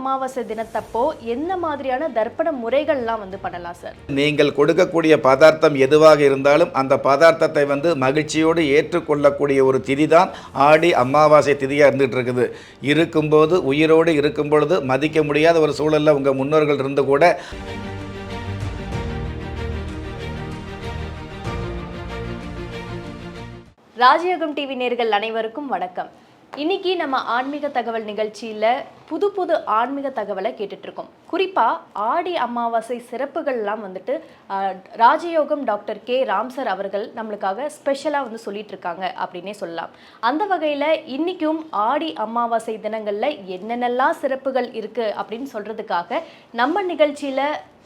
அமாவாசை தினத்தப்போ என்ன மாதிரியான தர்ப்பண முறைகள்லாம் வந்து பண்ணலாம் சார்? நீங்கள் கொடுக்கக்கூடிய பதார்த்தம் எதுவாக இருந்தாலும் அந்த பதார்த்தத்தை வந்து மகிழ்ச்சியோடு ஏற்றுக்கொள்ளக்கூடிய ஒரு திதி தான் ஆடி அமாவாசை திதியாக இருந்துகிட்டு இருக்குது இருக்கும்போது உயிரோடு இருக்கும் பொழுது மதிக்க முடியாத ஒரு சூழலில் உங்கள் முன்னோர்கள் இருந்து கூட ராஜயோகம் டிவி நேர்கள் அனைவருக்கும் வணக்கம். இன்னைக்கு நம்ம ஆன்மீக தகவல் நிகழ்ச்சியில புது புது ஆன்மீக தகவலை கேட்டுட்டு இருக்கோம் குறிப்பாக ஆடி அமாவாசை சிறப்புகள்லாம் வந்துட்டு ராஜயோகம் டாக்டர் கே. ராம்சர் அவர்கள் நம்மளுக்காக ஸ்பெஷலாக வந்து சொல்லிட்டு இருக்காங்க அப்படின்னே சொல்லலாம். அந்த வகையில் இன்னைக்கும் ஆடி அமாவாசை தினங்களில் என்னென்னலாம் சிறப்புகள் இருக்கு அப்படின்னு சொல்றதுக்காக நம்ம நிகழ்ச்சியில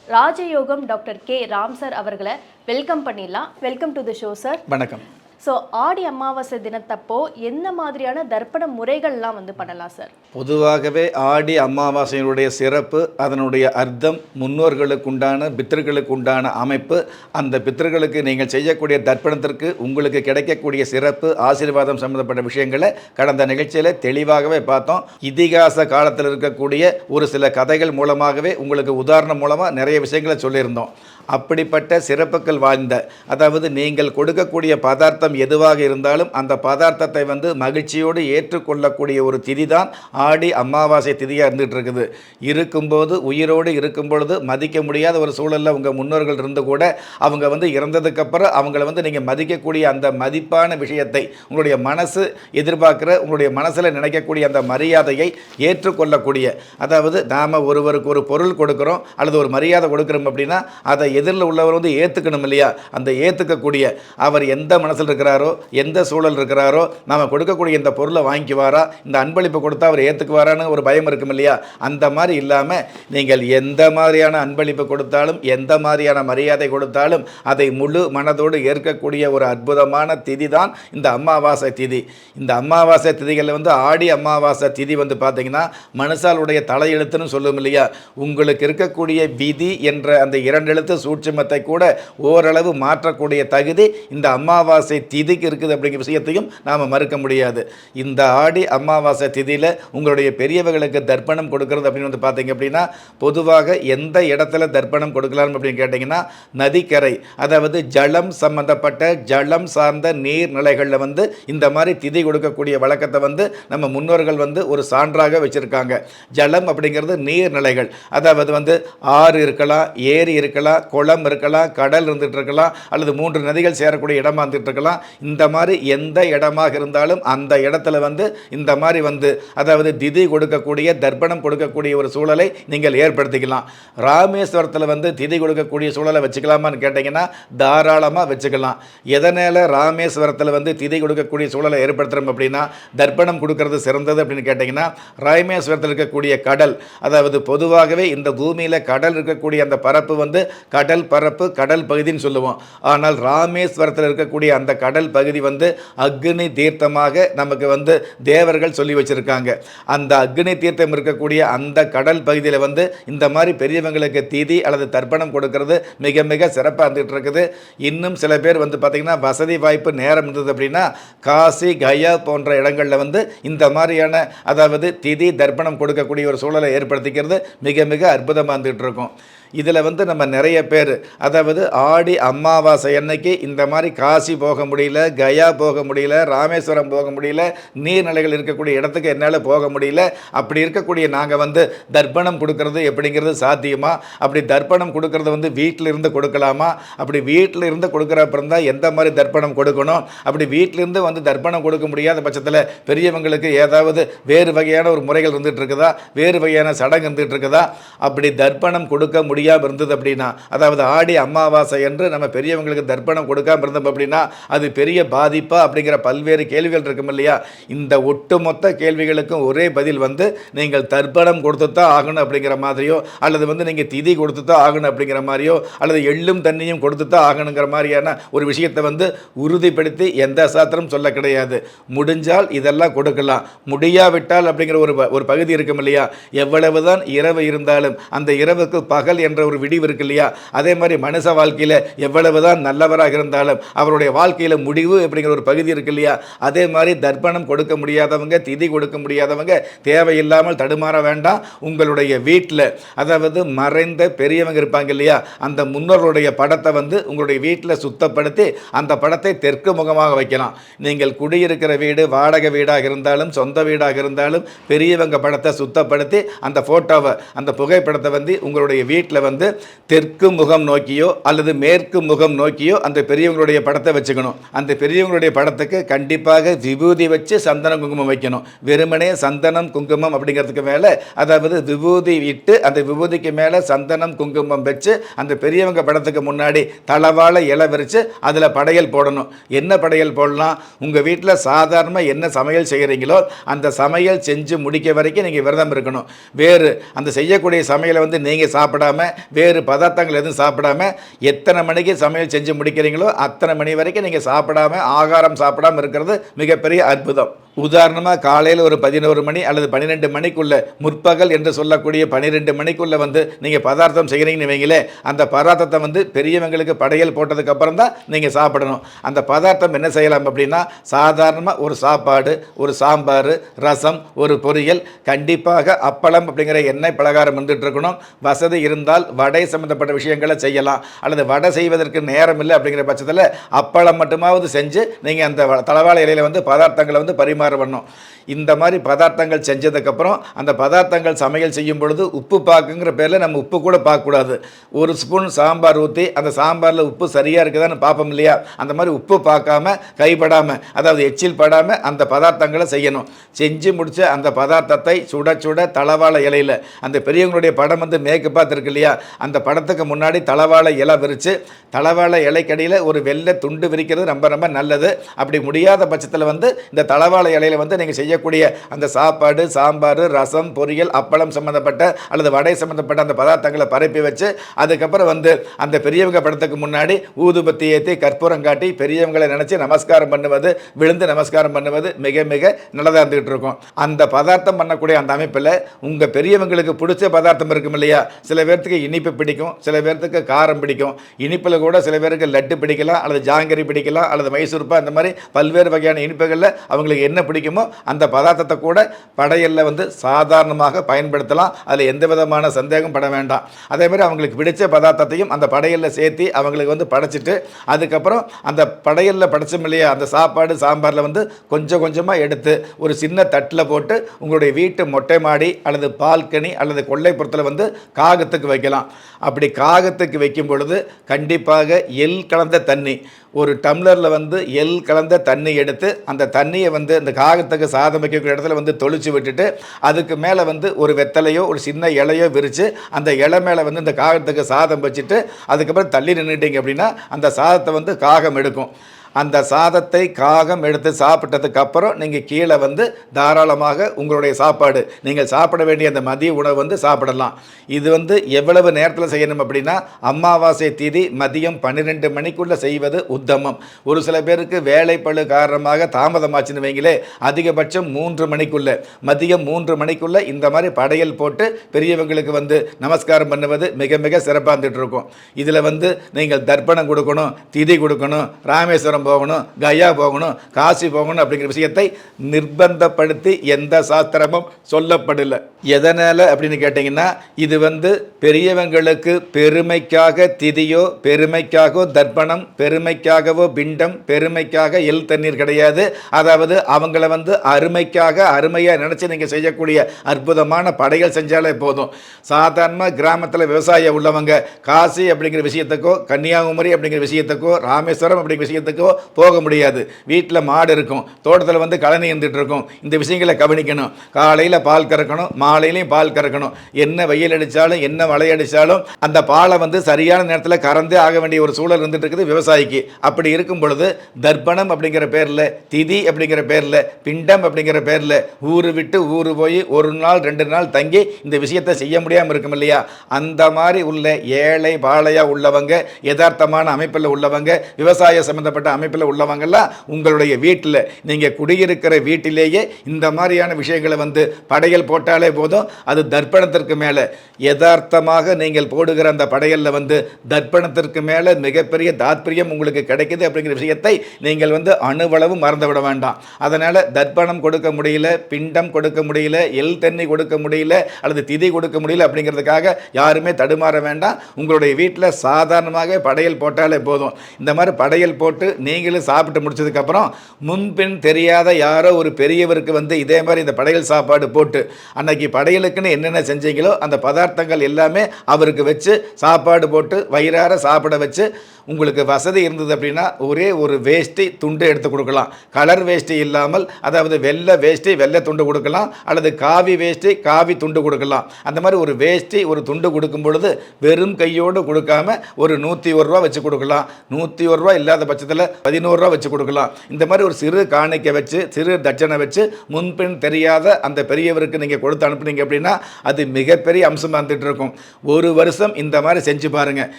ராஜயோகம் டாக்டர் கே. ராம் சார் அவர்களை வெல்கம் பண்ணிடலாம். Welcome to the show sir வணக்கம். ஸோ ஆடி அமாவாசை தினத்தப்போ என்ன மாதிரியான தர்ப்பண முறைகள்லாம் வந்து பண்ணலாம் சார் பொதுவாகவே ஆடி அமாவாசையினுடைய சிறப்பு அதனுடைய அர்த்தம் முன்னோர்களுக்கு உண்டான பித்தர்களுக்கு உண்டான அமைப்பு அந்த பித்தர்களுக்கு நீங்கள் செய்யக்கூடிய தர்ப்பணத்திற்கு உங்களுக்கு கிடைக்கக்கூடிய சிறப்பு ஆசீர்வாதம் சம்பந்தப்பட்ட விஷயங்களை கடந்த நிகழ்ச்சியில் தெளிவாகவே பார்த்தோம். இதிகாச காலத்தில் இருக்கக்கூடிய ஒரு சில கதைகள் மூலமாகவே உங்களுக்கு உதாரணம் மூலமாக நிறைய விஷயங்களை சொல்லியிருந்தோம். அப்படிப்பட்ட சிறப்புகள் வாய்ந்த அதாவது நீங்கள் கொடுக்கக்கூடிய பதார்த்தம் எதுவாக இருந்தாலும் அந்த பதார்த்தத்தை வந்து மகிழ்ச்சியோடு ஏற்றுக்கொள்ளக்கூடிய ஒரு திதி தான் ஆடி அமாவாசை திதியாக இருந்துகிட்டு இருக்குது இருக்கும்போது உயிரோடு இருக்கும் பொழுது மதிக்க முடியாத ஒரு சூழலில் உங்கள் முன்னோர்கள் இருந்து கூட அவங்க வந்து இறந்ததுக்கப்புறம் அவங்கள வந்து நீங்கள் மதிக்கக்கூடிய அந்த மதிப்பான விஷயத்தை உங்களுடைய மனசு எதிர்பார்க்குற உங்களுடைய மனசில் நினைக்கக்கூடிய அந்த மரியாதையை ஏற்றுக்கொள்ளக்கூடிய அதாவது நாம் ஒருவருக்கு ஒரு பொருள் கொடுக்குறோம் அல்லது ஒரு மரியாதை கொடுக்குறோம் அப்படின்னா அதை எதிரில் உள்ளவர் வந்து ஏற்றுக்கணும் இல்லையா? அந்த ஏற்றுக்கக்கூடிய அவர் எந்த மனசில் இருக்கிறாரோ எந்த சூழல் இருக்கிறாரோ நாம் கொடுக்கக்கூடிய இந்த பொருளை வாங்கிக்குவாரா? இந்த அன்பளிப்பு கொடுத்தா அவர் ஏற்றுக்குவாரான்னு ஒரு பயம் இருக்கும் இல்லையா? அந்த மாதிரி இல்லாமல் நீங்கள் எந்த மாதிரியான அன்பளிப்பு கொடுத்தாலும் எந்த மாதிரியான மரியாதை கொடுத்தாலும் அதை முழு மனதோடு ஏற்கக்கூடிய ஒரு அற்புதமான திதி தான் இந்த அமாவாசை திதி. இந்த அமாவாசை திதிகளில் வந்து ஆடி அமாவாசை திதி வந்து பார்த்தீங்கன்னா மனுஷாலுடைய தலையெழுத்துன்னு சொல்லும் இல்லையா? உங்களுக்கு இருக்கக்கூடிய விதி என்ற அந்த இரண்டு எழுத்து சூட்சுமத்தை கூட ஓரளவு மாற்றக்கூடிய தகுதி இந்த அமாவாசை திதிக்கு இருக்குது அப்படிங்கிற விஷயத்தையும் நாம் மறுக்க முடியாது. இந்த ஆடி அமாவாசை திதியில் உங்களுடைய பெரியவர்களுக்கு தர்ப்பணம் கொடுக்கறது அப்படின்னு வந்து பார்த்தீங்க அப்படின்னா பொதுவாக எந்த இடத்துல தர்ப்பணம் கொடுக்கலாம் அப்படின்னு கேட்டிங்கன்னா நதிக்கரை அதாவது ஜலம் சம்பந்தப்பட்ட ஜலம் சார்ந்த நீர்நிலைகளில் வந்து இந்த மாதிரி திதி கொடுக்கக்கூடிய வழக்கத்தை வந்து நம்ம முன்னோர்கள் வந்து ஒரு சான்றாக வச்சுருக்காங்க. ஜலம் அப்படிங்கிறது நீர்நிலைகள். அதாவது வந்து ஆறு இருக்கலாம் ஏரி இருக்கலாம் குளம் இருக்கலாம் கடல் இருந்துகிட்டு இருக்கலாம் அல்லது மூன்று நதிகள் சேரக்கூடிய இடமா இருந்துகிட்டு இருக்கலாம் இந்த மாதிரி எந்த இடமாக இருந்தாலும் அந்த இடத்துல வந்து இந்த மாதிரி வந்து அதாவது திதி கொடுக்கக்கூடிய தர்ப்பணம் கொடுக்கக்கூடிய ஒரு சூழலை நீங்கள் ஏற்படுத்திக்கலாம். ராமேஸ்வரத்தில் வந்து திதி கொடுக்கக்கூடிய சூழலை வச்சுக்கலாமான்னு கேட்டிங்கன்னா தாராளமாக வச்சுக்கலாம். எதனால் ராமேஸ்வரத்தில் வந்து திதி கொடுக்கக்கூடிய சூழலை ஏற்படுத்துகிறோம் அப்படின்னா தர்ப்பணம் கொடுக்கறது சிறந்தது அப்படின்னு கேட்டிங்கன்னா ராமேஸ்வரத்தில் இருக்கக்கூடிய கடல் அதாவது பொதுவாகவே இந்த பூமியில் கடல் இருக்கக்கூடிய அந்த பரப்பு வந்து கடல் கடல் பரப்பு கடல் பகுதின்னு சொல்லுவோம். ஆனால் ராமேஸ்வரத்தில் இருக்கக்கூடிய அந்த கடல் பகுதி வந்து அக்னி தீர்த்தமாக நமக்கு வந்து தேவர்கள் சொல்லி வச்சுருக்காங்க. அந்த அக்னி தீர்த்தம் இருக்கக்கூடிய அந்த கடல் பகுதியில் வந்து இந்த மாதிரி பெரியவங்களுக்கு தீதி அல்லது தர்ப்பணம் கொடுக்கறது மிக மிக சிறப்பாக இருந்துகிட்டு இருக்குது. இன்னும் சில பேர் வந்து பார்த்திங்கன்னா வசதி வாய்ப்பு நேரம் இருந்தது அப்படின்னா காசி கயா போன்ற இடங்களில் வந்து இந்த மாதிரியான அதாவது திதி தர்ப்பணம் கொடுக்கக்கூடிய ஒரு சூழலை ஏற்படுத்திக்கிறது மிக மிக அற்புதமாக இருந்துகிட்டு இருக்கும். இதில் வந்து நம்ம நிறைய பேர் அதாவது ஆடி அமாவாசை அன்னைக்கு இந்த மாதிரி காசி போக முடியல கயா போக முடியல ராமேஸ்வரம் போக முடியல நீர்நிலைகள் இருக்கக்கூடிய இடத்துக்கு என்னால் போக முடியல அப்படி இருக்கக்கூடிய நாங்கள் வந்து தர்ப்பணம் கொடுக்கறது எப்படிங்கிறது சாத்தியமா? அப்படி தர்ப்பணம் கொடுக்கறது வந்து வீட்டில் இருந்து கொடுக்கலாமா? அப்படி வீட்டில் இருந்து கொடுக்குறப்ப தான் எந்த மாதிரி தர்ப்பணம் கொடுக்கணும்? அப்படி வீட்டிலிருந்து வந்து தர்ப்பணம் கொடுக்க முடியாத பட்சத்தில் பெரியவங்களுக்கு ஏதாவது வேறு வகையான ஒரு முறைகள் இருந்துகிட்டு இருக்குதா? வேறு வகையான சடங்கு இருந்துகிட்டு இருக்குதா? அப்படி தர்ப்பணம் கொடுக்க முடியும் முடியாமல் இருந்தது அப்படின்னா அதாவது ஆடி அமாவாசை என்று நம்ம பெரியவங்களுக்கு தர்ப்பணம் கொடுக்காம இருந்தோம் அப்படின்னா அது பெரிய பாதிப்பா அப்படிங்கிற பல்வேறு கேள்விகள் இருக்கும் இல்லையா? இந்த ஒட்டுமொத்த கேள்விகளுக்கும் ஒரே பதில் வந்து நீங்கள் தர்ப்பணம் கொடுத்து தான் ஆகணும் அப்படிங்கிற மாதிரியோ அல்லது வந்து நீங்கள் திதி கொடுத்து தான் ஆகணும் அப்படிங்கிற மாதிரியோ அல்லது எள்ளும் தண்ணியும் கொடுத்து தான் ஆகணுங்கிற மாதிரியான ஒரு விஷயத்தை வந்து உறுதிப்படுத்தி எந்த சாத்திரம் சொல்ல கிடையாது. முடிஞ்சால் இதெல்லாம் கொடுக்கலாம். முடியாவிட்டால் அப்படிங்கிற ஒரு ப- ஒரு பகுதி இருக்கும் இல்லையா? எவ்வளவுதான் இரவு இருந்தாலும் அந்த இரவுக்கு பகல் என்ற என்ற ஒரு விடிவு இருக்கு இல்லையா? அதே மாதிரி மனுஷ வாழ்க்கையில் எவ்வளவுதான் நல்லவராக இருந்தாலும் அவருடைய வாழ்க்கையில் முடிவு அப்படிங்கிற ஒரு பகுதி இருக்கு இல்லையா? அதே மாதிரி தர்ப்பணம் கொடுக்க முடியாதவங்க திதி கொடுக்க முடியாதவங்க தேவையில்லாமல் தடுமாற வேண்டாம். உங்களுடைய வீட்டில் அதாவது மறைந்த பெரியவங்க இருப்பாங்க இல்லையா? அந்த முன்னோர்களுடைய படத்தை வந்து உங்களுடைய வீட்டில் சுத்தப்படுத்தி அந்த படத்தை தெற்கு முகமாக வைக்கலாம். நீங்கள் குடியிருக்கிற வீடு வாடகை வீடாக இருந்தாலும் சொந்த வீடாக இருந்தாலும் பெரியவங்க படத்தை சுத்தப்படுத்தி அந்த ஃபோட்டோவை அந்த புகைப்படத்தை வந்து உங்களுடைய வீட்டில் வந்து தெற்கு முகம் நோக்கியோ அல்லது மேற்கு முகம் நோக்கியோ அந்த பெரியவங்களுடைய படத்தை வச்சுக்கணும். அந்த பெரியவங்களுடைய படத்துக்கு கண்டிப்பாக விபூதி வச்சு சந்தனம் குங்குமம் வைக்கணும். வெறுமனே சந்தனம் குங்குமம் அப்படிங்கிறதுக்கு மேலே அதாவது விபூதி இட்டு அந்த விபூதிக்கு மேலே சந்தனம் குங்குமம் வச்சு அந்த பெரியவங்க படத்துக்கு முன்னாடி தளவாழ இலை விரித்து அதில் படையல் போடணும். என்ன படையல் போடலாம்? உங்கள் வீட்டில் சாதாரணமாக என்ன சமையல் செய்கிறீங்களோ அந்த சமையல் செஞ்சு முடிக்க வரைக்கும் நீங்கள் விரதம் இருக்கணும். வேறு அந்த செய்யக்கூடிய சமையலை வந்து நீங்கள் சாப்பிடாம வேறு பதார்த்தங்கள் எதுவும் சாப்பிடாம எத்தனை மணிக்கு சமையல் செஞ்சு முடிக்கிறீங்களோ அத்தனை மணி வரைக்கும் நீங்கள் சாப்பிடாம ஆகாரம் சாப்பிடாம இருக்கிறது மிகப்பெரிய அற்புதம். உதாரணமாக காலையில் ஒரு பதினோரு மணி அல்லது பன்னிரெண்டு மணிக்குள்ள முற்பகல் என்று சொல்லக்கூடிய பன்னிரெண்டு மணிக்குள்ளே வந்து நீங்கள் பதார்த்தம் செய்கிறீங்கன்னு வைங்களே அந்த பதார்த்தத்தை வந்து பெரியவங்களுக்கு படையல் போட்டதுக்கப்புறம் தான் நீங்கள் சாப்பிடணும். அந்த பதார்த்தம் என்ன செய்யலாம் அப்படின்னா சாதாரணமாக ஒரு சாப்பாடு ஒரு சாம்பார் ரசம் ஒரு பொரியல் கண்டிப்பாக அப்பளம் அப்படிங்கிற எண்ணெய் பலகாரம் வந்துட்டு இருக்கணும். வசதி இருந்தால் வடை சம்மந்தப்பட்ட விஷயங்களை செய்யலாம். அல்லது வடை செய்வதற்கு நேரம் இல்லை அப்படிங்கிற பட்சத்தில் அப்பளம் மட்டுமாவது செஞ்சு நீங்கள் அந்த வ- தளவாழ வந்து பதார்த்தங்களை வந்து பரிமாற பண்ணணும் இந்த மாதிரி பதார்த்தங்கள் செஞ்சதுக்கப்புறம் அந்த பதார்த்தங்கள் சமையல் செய்யும் பொழுது உப்பு பாக்குங்கிற பேரில் நம்ம உப்பு கூட பார்க்கக்கூடாது ஒரு ஸ்பூன் சாம்பார் ஊற்றி அந்த சாம்பாரில் உப்பு சரியாக இருக்குதான்னு பார்ப்போம் இல்லையா? அந்த மாதிரி உப்பு பார்க்காம கைப்படாமல் அதாவது எச்சில் படாமல் அந்த பதார்த்தங்களை செய்யணும். செஞ்சு முடிச்ச அந்த பதார்த்தத்தை சுட சுட தளவாழ இலையில் அந்த பெரியவங்களுடைய படம் வந்து மேற்கு பார்த்துருக்கு இல்லையா? அந்த படத்துக்கு முன்னாடி தளவாழ இலை விரித்து தளவாழ இலைக்கடியில் ஒரு வெள்ளை துண்டு விரிக்கிறது ரொம்ப ரொம்ப நல்லது. அப்படி முடியாத பட்சத்தில் வந்து இந்த தளவாழ இலையில வந்து நீங்கள் செய்யக்கூடிய அந்த சாப்பாடு சாம்பார் ரசம் பொரியல் அப்பளம் சம்மந்தப்பட்ட அல்லது வடை சம்மந்தப்பட்ட அந்த பதார்த்தங்களை பரப்பி வச்சு அதுக்கப்புறம் வந்து அந்த பெரியவங்க படத்துக்கு முன்னாடி ஊதுபத்தி ஏற்றி கற்பூரம் காட்டி பெரியவங்களை நினச்சி நமஸ்காரம் பண்ணுவது விழுந்து நமஸ்காரம் பண்ணுவது மிக மிக நல்லதாக இருந்துகிட்டு இருக்கும். அந்த பதார்த்தம் பண்ணக்கூடிய அந்த அமைப்பில் உங்கள் பெரியவங்களுக்கு பிடிச்ச பதார்த்தம் இருக்கும் இல்லையா? சில பேர்த்துக்கு இனிப்பு பிடிக்கும் சில பேர்த்துக்கு காரம் பிடிக்கும். இனிப்பில் கூட சில பேருக்கு லட்டு பிடிக்கலாம் அல்லது ஜாங்கிரி பிடிக்கலாம் அல்லது மைசூர்பா இந்த மாதிரி பல்வேறு வகையான இனிப்புகளில் அவங்களுக்கு என்ன பிடிக்குமோ அந்த பதார்த்தத்தை கூட படையலில் வந்து சாதாரணமாக பயன்படுத்தலாம். அதில் எந்த விதமான சந்தேகம் பட வேண்டாம். அதே மாதிரி அவங்களுக்கு பிடிச்ச பதார்த்தத்தையும் அந்த படையலில் சேர்த்து அவங்களுக்கு வந்து படைச்சிட்டு அதுக்கப்புறம் அந்த படையலில் படைச்சோம் இல்லையா அந்த சாப்பாடு சாம்பாரில் வந்து கொஞ்சம் கொஞ்சமாக எடுத்து ஒரு சின்ன தட்டில் போட்டு உங்களுடைய வீட்டு மொட்டை மாடி அல்லது பால்கனி அல்லது கொள்ளைப்புறத்தில் வந்து காகத்துக்கு வைக்கலாம். அப்படி காகத்துக்கு வைக்கும் பொழுது கண்டிப்பாக எள் கலந்த தண்ணி ஒரு டம்ளரில் வந்து எள் கலந்த தண்ணி எடுத்து அந்த தண்ணியை வந்து அந்த காகத்துக்கு சாதம் வைக்கக்கூடிய இடத்துல வந்து தொளிச்சு விட்டுட்டு அதுக்கு மேலே வந்து ஒரு வெத்தலையோ ஒரு சின்ன இலையோ விரித்து அந்த இலை மேலே வந்து இந்த காகத்துக்கு சாதம் வச்சுட்டு அதுக்கப்புறம் தள்ளி நின்றுட்டீங்க அப்படின்னா அந்த சாதத்தை வந்து காகம் எடுக்கும். அந்த சாதத்தை காகம் எடுத்து சாப்பிட்டதுக்கு அப்புறம் நீங்கள் கீழே வந்து தாராளமாக உங்களுடைய சாப்பாடு நீங்கள் சாப்பிட வேண்டிய அந்த மதிய உணவு வந்து சாப்பிடலாம். இது வந்து எவ்வளவு நேரத்தில் செய்யணும் அப்படின்னா அமாவாசை திதி மதியம் பன்னிரெண்டு மணிக்குள்ளே செய்வது உத்தமம். ஒரு சில பேருக்கு வேலைப்பழு காரணமாக தாமதமாச்சுன்னு வைங்களே அதிகபட்சம் மூன்று மணிக்குள்ளே மதியம் மூன்று மணிக்குள்ளே இந்த மாதிரி படையல் போட்டு பெரியவங்களுக்கு வந்து நமஸ்காரம் பண்ணுவது மிக மிக சிறப்பாக இருந்துகிட்டு இருக்கும். இதில் வந்து நீங்கள் தர்ப்பணம் கொடுக்கணும் திதி கொடுக்கணும் ராமேஸ்வரம் போகணும் கயா போகணும் காசி போகணும் அப்படிங்கிற விஷயத்தை நிர்பந்தப்படுத்தி எந்த சாஸ்திரமும் சொல்லப்படலை. எதனால் அப்படின்னு கேட்டிங்கன்னா இது வந்து பெரியவங்களுக்கு பெருமைக்காக திதியோ பெருமைக்காகவோ தர்ப்பணம் பெருமைக்காகவோ பிண்டம் பெருமைக்காக எல் தண்ணீர் கிடையாது. அதாவது அவங்கள வந்து அருமைக்காக அருமையாக நினச்சி நீங்கள் செய்யக்கூடிய அற்புதமான படைகள் செஞ்சாலே போதும். சாதாரணமாக கிராமத்தில் விவசாயம் உள்ளவங்க காசி அப்படிங்கிற விஷயத்துக்கோ கன்னியாகுமரி அப்படிங்கிற விஷயத்துக்கோ ராமேஸ்வரம் அப்படிங்கிற விஷயத்துக்கோ போக முடியாது. வீட்டில் மாடு இருக்கும். தோட்டத்தில் வந்து கழனி இருந்துட்டு இருக்கும். இந்த விஷயங்களை கவனிக்கணும். காலையில் பால் கறக்கணும். மாலையிலையும் பால் கறக்கணும். என்ன வெயில் அடித்தாலும் என்ன மழை அடித்தாலும் அந்த பாலை வந்து சரியான நேரத்தில் கறந்தே ஆக வேண்டிய ஒரு சூழல் இருந்துட்டு இருக்குது விவசாயிக்கு. அப்படி இருக்கும் பொழுது தர்ப்பணம் அப்படிங்கிற பேரில் திதி அப்படிங்கிற பேரில் பிண்டம் அப்படிங்கிற பேரில் ஊர் விட்டு ஊர் போய் ஒரு நாள் ரெண்டு நாள் தங்கி இந்த விஷயத்தை செய்ய முடியாமல் இருக்கும் இல்லையா? அந்த மாதிரி உள்ள ஏழை பாழையாக உள்ளவங்க யதார்த்தமான அமைப்பில் உள்ளவங்க விவசாய சம்மந்தப்பட்ட அமை அமைப்பில் உள்ளவங்கெல்லாம் உங்களுடைய வீட்டில். நீங்கள் குடியிருக்கிற வீட்டிலேயே இந்த மாதிரியான விஷயங்களை வந்து படையல் போட்டாலே போதும் அது தர்ப்பணத்திற்கு மேலே. யதார்த்தமாக நீங்கள் போடுகிற அந்த படையலில் வந்து தர்ப்பணத்திற்கு மேலே மிகப்பெரிய தாத்பரியம் உங்களுக்கு கிடைக்குது அப்படிங்கிற விஷயத்தை நீங்கள் வந்து அணுவளவு மறந்து விட வேண்டாம். அதனால் தர்ப்பணம் கொடுக்க முடியல பிண்டம் கொடுக்க முடியல எல் தண்ணி கொடுக்க முடியல அல்லது திதி கொடுக்க முடியல அப்படிங்கிறதுக்காக யாருமே தடுமாற வேண்டாம். உங்களுடைய வீட்டில் சாதாரணமாக படையல் போட்டாலே போதும். இந்த மாதிரி படையல் போட்டு நீங்களும் சாப்பிட்டு முடிச்சதுக்கப்புறம் முன்பின் தெரியாத யாரோ ஒரு பெரியவருக்கு வந்து இதே மாதிரி இந்த படையல் சாப்பாடு போட்டு அன்னைக்கு படையலுக்குன்னு என்னென்ன செஞ்சீங்களோ அந்த பதார்த்தங்கள் எல்லாமே அவருக்கு வச்சு சாப்பாடு போட்டு வயிறார சாப்பிட வச்சு உங்களுக்கு வசதி இருந்தது அப்படின்னா ஒரே ஒரு வேஷ்டி துண்டு எடுத்து கொடுக்கலாம். கலர் வேஷ்டி இல்லாமல் அதாவது வெள்ளை வேஷ்டி வெள்ளை துண்டு கொடுக்கலாம் அல்லது காவி வேஷ்டி காவி துண்டு கொடுக்கலாம். அந்த மாதிரி ஒரு வேஷ்டி ஒரு துண்டு கொடுக்கும் பொழுது வெறும் கையோடு கொடுக்காம ஒரு நூற்றி ஒரு ரூபா வச்சு கொடுக்கலாம். நூற்றி ஒரு ரூபா இல்லாத பட்சத்தில் பதினோருவா வச்சு கொடுக்கலாம். இந்த மாதிரி ஒரு சிறு காணிக்கை வச்சு சிறு தட்சணை வச்சு முன்பின் தெரியாத அந்த பெரியவருக்கு நீங்கள் கொடுத்து அனுப்புனீங்க அப்படின்னா அது மிகப்பெரிய அம்சமாக இருந்துட்டு இருக்கும். ஒரு வருஷம் இந்த மாதிரி செஞ்சு பாருங்கள்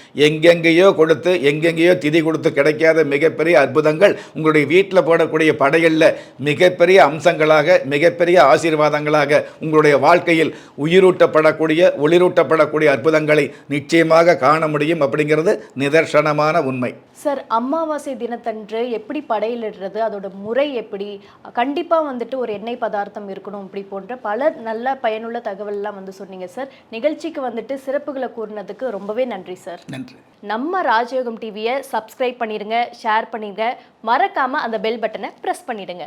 எங்கெங்கேயோ கொடுத்து எங்கெங்கேயோ திதி கொடுத்து கிடைக்காத மிகப்பெரிய அற்புதங்கள் உங்களுடைய வீட்டில் போடக்கூடிய படைகளில் மிகப்பெரிய அம்சங்களாக மிகப்பெரிய ஆசீர்வாதங்களாக உங்களுடைய வாழ்க்கையில் உயிரூட்டப்படக்கூடிய ஒளிரூட்டப்படக்கூடிய அற்புதங்களை நிச்சயமாக காண முடியும் அப்படிங்கிறது நிதர்சனமான உண்மை. சார் அமாவாசை தினத்தன்று எப்படி படையலிடுறது? அதோட முறை எப்படி? கண்டிப்பா வந்துட்டு ஒரு எண்ணெய் பதார்த்தம் இருக்கணும் இப்படி போன்ற பல நல்ல பயனுள்ள தகவல்லாம் வந்து சொன்னீங்க சார். நிகழ்ச்சிக்கு வந்துட்டு சிறப்புகளை கூறினதுக்கு ரொம்பவே நன்றி சார். நன்றி. நம்ம ராஜயோகம் டிவியை சப்ஸ்கிரைப் பண்ணிடுங்க ஷேர் பண்ணிடுங்க. மறக்காமல் அந்த பெல் பட்டனை ப்ரெஸ் பண்ணிடுங்க.